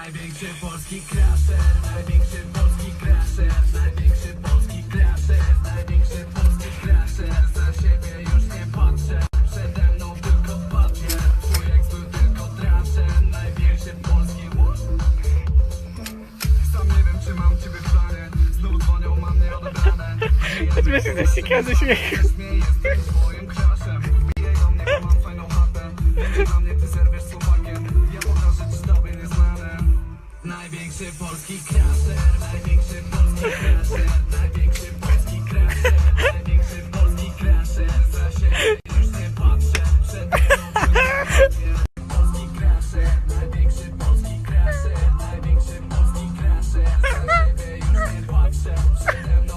Największy polski crasher, największy polski crasher, największy polski crasher, największy polski crasher. Za siebie już nie patrzę, przede mną tylko papier. Człowiek był tylko traszem, największy polski Sam nie wiem czy mam ciebie w planie, znów dzwonią, mam nieodebrane. Choćby się zaściekał ze śmiechu. Największy polski crasher, największy polski crasher, największy polski crasher, największy polski crasher. Za siebie już nie patrzę, przede mną polski crasher, największy polski crasher, największy polski crasher. Za siebie już nie patrzę, przede mną.